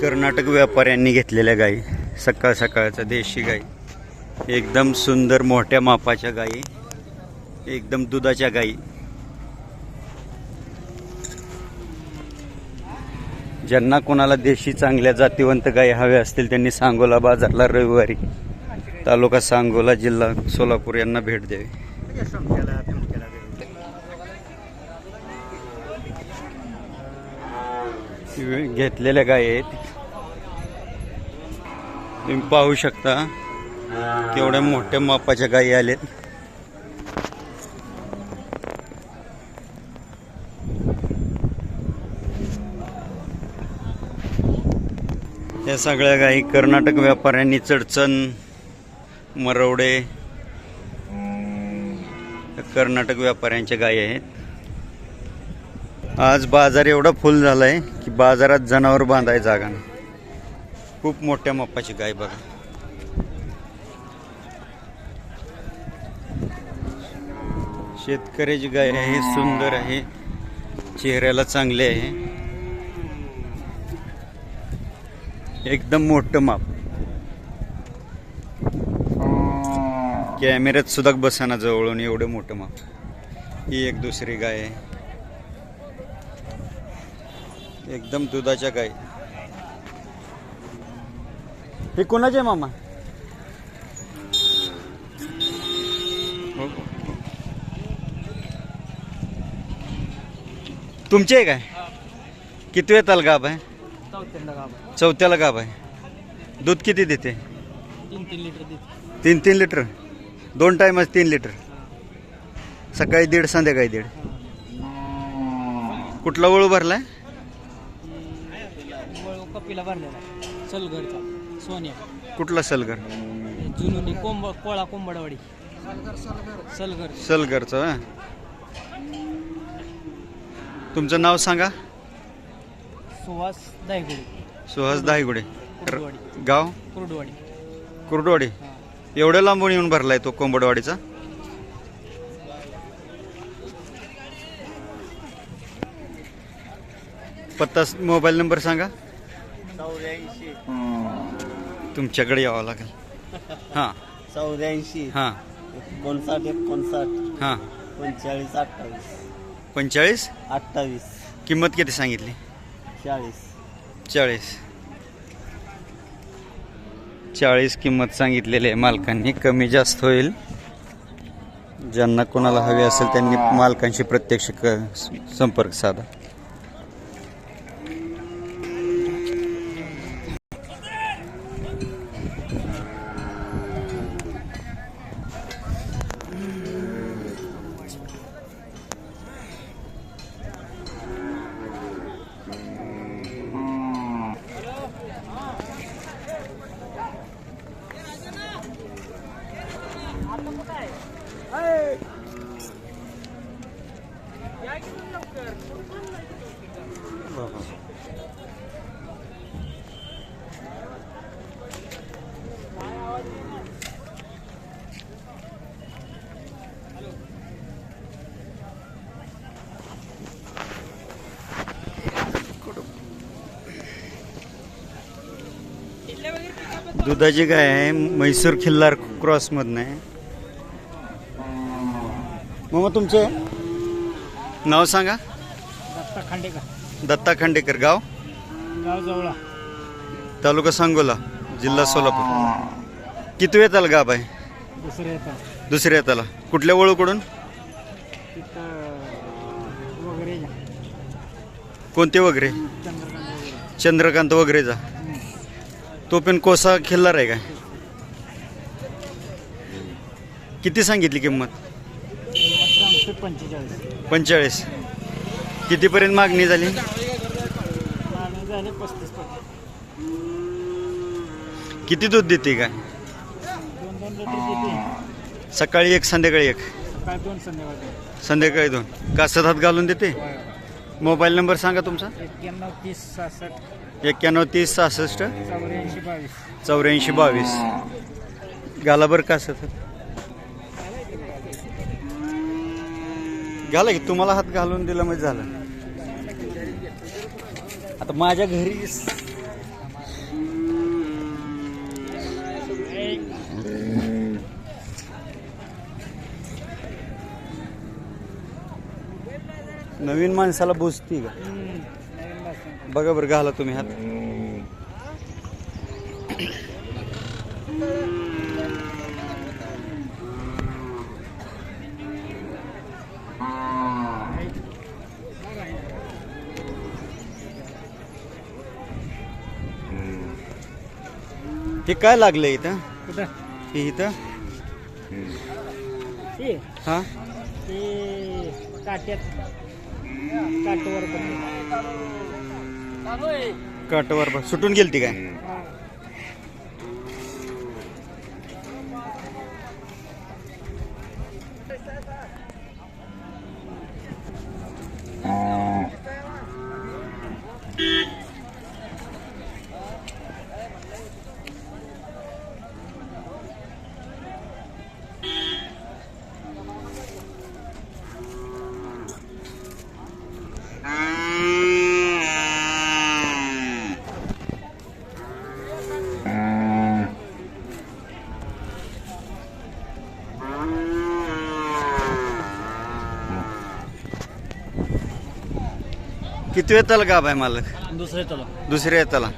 कर्नाटक व्यापाऱ्यांनी घेतलेल्या गाई सकाळ सकाळचा देशी गाई एकदम सुंदर मोठ्या मापाच्या गाई एकदम दुधाच्या गाई. ज्यांना कोणाला देशी चांगल्या जातीवंत गाई हव्या असतील त्यांनी सांगोला बाजारला रविवारी तालुका सांगोला जिल्हा सोलापूर यांना भेट द्यावी. घेतलेल्या गाय आहेत. तुम्ही पाहू शकता केवढ्या मोठ्या मापाच्या गायी आलेत. या सगळ्या गायी कर्नाटक व्यापाऱ्यांनी चडचण मरवडे कर्नाटक व्यापाऱ्यांच्या गायी आहेत. आज बाजार एवढा फुल झालाय की बाजारात जनावर बांधाय जागा नाही. खूप मोठ्या मापाची गाय बघा. शेतकऱ्याची गाय आहे सुंदर आहे. चेहऱ्याला चांगले आहे. एकदम मोठं माप. कॅमेऱ्यात सुद्धा बसाना जवळून एवढं मोठं माप. ही एक दुसरी गाय आहे. एकदम दुधाच्या गाय हे कोणाचे आहे मामा? हो. तुमचे आहे काय? किती वेळ गाब आहे? चौथ्याला गाब आहे. दूध किती देते? तीन तीन लिटर देते. तीन तीन लिटर? दोन टायमाच तीन लिटर. सकाळी दीड संध्याकाळी दीड. कुठला वळू भरलाय? वळ कपिला भरलेला आहे. सलगरचा सोन्या. कुठला सलगर? जुनुनी कोंब कोळा कोंबडवाडी. सलगर. सलगरचं हं? तुमचं नाव सांगा. सुहास दायगुडी. सुहास दायगुडे. कुर्डवाडी. गाव? कुर्डवाडी. कुर्डवाडी. हां. एवढ्या लांबून येऊन भरलाय तो कोंबडवाडीचा? पत्ता मोबाईल नंबर सांगा. चौऱ्याऐंशी. तुमच्याकडे यावं लागेल. हां. चौऱ्याऐंशी. हां. एकोणसाठ एकोणसाठ. हां. पंचेचाळीस अठ्ठावीस. पंचेचाळीस? अठ्ठावीस. किंमत किती सांगितली? चाळीस. चाळीस. चाळीस किंमत सांगितलेली आहे मालकांनी. कमी जास्त होईल. ज्यांना कोणाला हवे असेल त्यांनी मालकांशी प्रत्यक्ष क संपर्क साधा. दुधाची गाय आहे म्हैसूर खिल्लार क्रॉसमधनं आहे. मग तुमचे? नाव सांगा. दत्ता खांडेकर. दत्ता खांडेकर गाव? गाव जवळा. तालुका सांगोला जिल्हा सोलापूर. किती वेळ त्याला गाब आहे दुसरं येतं. दुसऱ्या त्याला कुठल्या वळूकडून? तिथं वगैरे कोणते वगैरे? चंद्रकांत वगैरे चंद्रकांत वगैरेचा तो पण कोसा खिल्लार आहे काय? किती सांगितली किंमत? पंचेचाळीस. पंचेचाळीस. कितीपर्यंत मागणी झाली? पस्तीस किती दूध देते काय दोन दोन लिटर देते. सकाळी एक संध्याकाळी एक? सकाळी दोन संध्याकाळी संध्याकाळी दोन. कासत हात घालून देते? मोबाईल नंबर सांगा तुमचा. एक्क्याण्णव तीस सहासष्ट. एक्क्याण्णव तीस सहासष्ट. चौऱ्याऐंशी बावीस. चौऱ्याऐंशी बावीस. घाला बरं कासत हात घाला की तुम्हाला हात घालून दिला म्हणजे झालं. आता माझ्या घरी नवीन माणसाला बुजती का? बघा बरं घाला तुम्ही हात. हे काय लागलं इथं? कुठं? हे इथं? ते हा? ते काट्यात काटवर काटवर बघ. सुटून गेलती काय? किती वेळ गाभ आहे मालक? दुसरे चला दुसऱ्या येताला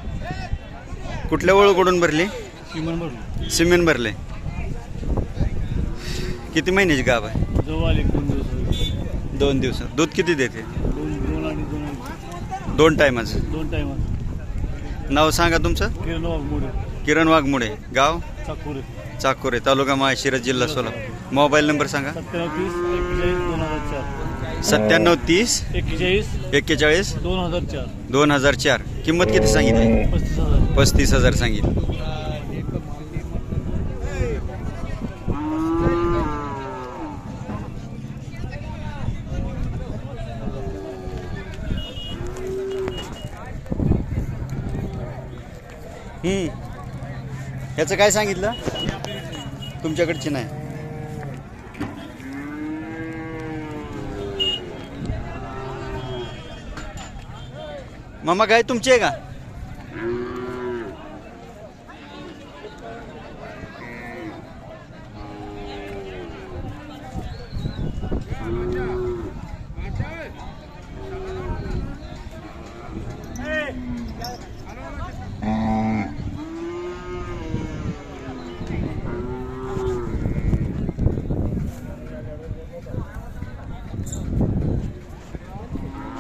कुठल्या ओळखकडून भरली? किमान भरलो. सिमेंट भरले. किती महिन्याची गाभ आहे? जवळ आले एक दोन दिवस. दोन दिवस. दूध किती देते? दोन दोन आणि दोन आणि दोन. टायमाचं दोन नाव सांगा तुमचं? किरण मोडे किरण वाघमुडे गाव? चाकूरे चाकोरे तालुका माळशिरस जिल्हा सोलापूर. मोबाईल नंबर सांगा. दोन सत्त्याण्णव तीस एक्केचाळीस एक्केचाळीस दोन हजार चार. दोन हजार चार. किंमत किती सांगितली? पस्तीस हजार. पस्तीस हजार सांगितली. हम्म. याचं काय सांगितलं? तुमच्याकडची नाही. मामा गाय तुमची आहे का?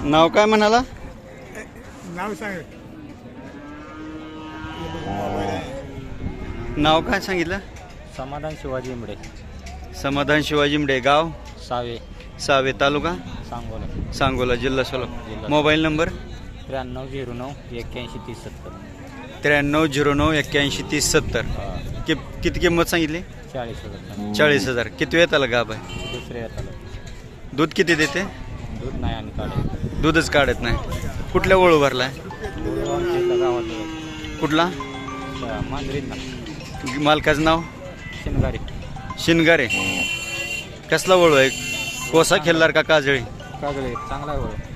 नाव काय म्हणाला? नाव सांग. नाव काय सांगितलं? समाधान शिवाजी इमडे समाधान शिवाजीमडे गाव? सावे. सावे तालुका? सांगोला. सांगोला जिल्हा सोलापूर. जिल्हा. Mobile number? त्र्याण्णव झिरो नऊ एक्क्याऐंशी तीस सत्तर. त्र्याण्णव झिरो नऊ एक्क्याऐंशी तीस सत्तर. कि किती किंमत सांगितली? चाळीस हजार. चाळीस हजार. किती वेळ त्याला गाभ आहे? दुसरे येतात. दूध किती देते? दूध नाही आणि काढे दूधच काढत नाही. कुठल्या ओळू भरलाय आमच्या इथं गावात कुठला मालकाचं नाव? शिनगारी शिनगारे कसला वळू आहे? कोसा खेळणार का काजळी? कागळे चांगला आहे बरं